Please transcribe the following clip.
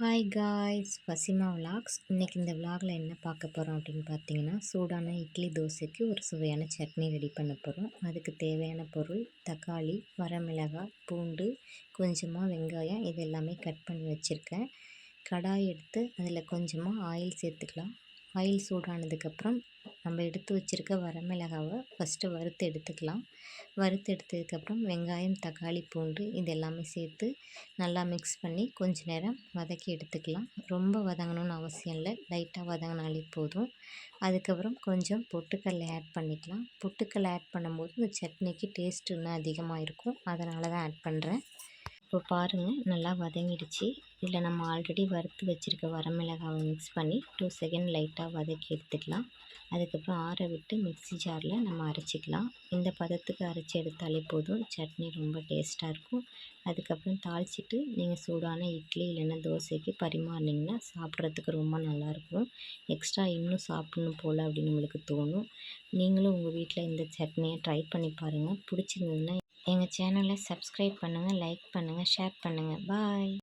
Hi guys பசிமா vlogs இன்றைக்கி இந்த விலாகில் என்ன பார்க்க போகிறோம் அப்படின்னு பார்த்தீங்கன்னா சூடான இட்லி தோசைக்கு ஒரு சுவையான சட்னி ரெடி பண்ண போகிறோம் அதுக்கு தேவையான பொருள் தக்காளி வரமிளகாய் பூண்டு கொஞ்சமாக வெங்காயம் இது எல்லாமே கட் பண்ணி வச்சுருக்கேன். கடாய் எடுத்து அதில் கொஞ்சமாக ஆயில் சேர்த்துக்கலாம். ஆயில் சூடானதுக்கப்புறம் நம்ம எடுத்து வச்சுருக்க வரமிளகாவை ஃபஸ்ட்டு வறுத்து எடுத்துக்கலாம். வறுத்து எடுத்ததுக்கப்புறம் வெங்காயம் தக்காளி பூண்டு இது எல்லாமே சேர்த்து நல்லா மிக்ஸ் பண்ணி கொஞ்ச நேரம் வதக்கி எடுத்துக்கலாம். ரொம்ப வதங்கணும்னு அவசியம் இல்லை. லைட்டாக வதங்கினாலே போதும். அதுக்கப்புறம் கொஞ்சம் பொட்டுக்கடலை ஆட் பண்ணிக்கலாம். பொட்டுக்கல்லை ஆட் பண்ணும்போது இந்த சட்னிக்கு டேஸ்ட் இன்னும் அதிகமாக இருக்கும். அதனால தான் ஆட் பண்ணுறேன் இப்போ பாருங்கள் நல்லா வதங்கிடுச்சு. இதில் நம்ம ஆல்ரெடி வறுத்து வச்சுருக்க வரமிளகாவை மிக்ஸ் பண்ணி டூ செகண்ட் லைட்டாக வதக்கி எடுத்துக்கலாம். அதுக்கப்புறம் ஆற விட்டு மிக்ஸி ஜாரில் நம்ம அரைச்சிக்கலாம். இந்த பதத்துக்கு அரைச்சி எடுத்தாலே போதும். சட்னி ரொம்ப டேஸ்ட்டாக இருக்கும். அதுக்கப்புறம் தாளிச்சிட்டு நீங்கள் சூடான இட்லி இல்லைன்னா தோசைக்கு பரிமாறினீங்கன்னா சாப்பிட்றதுக்கு ரொம்ப நல்லாயிருக்கும் எக்ஸ்ட்ரா இன்னும் சாப்பிட்ணும் போல் அப்படின்னு உங்களுக்கு தோணும். நீங்களும் உங்கள் வீட்டில் இந்த சட்னியை ட்ரை பண்ணி பாருங்கள் பிடிச்சிருந்ததுன்னா எங்கள் சேனலை சப்ஸ்கிரைப் பண்ணுங்கள் லைக் பண்ணுங்கள் பண்ணுங்கள் ஷேர் பண்ணுங்கள் பாய்.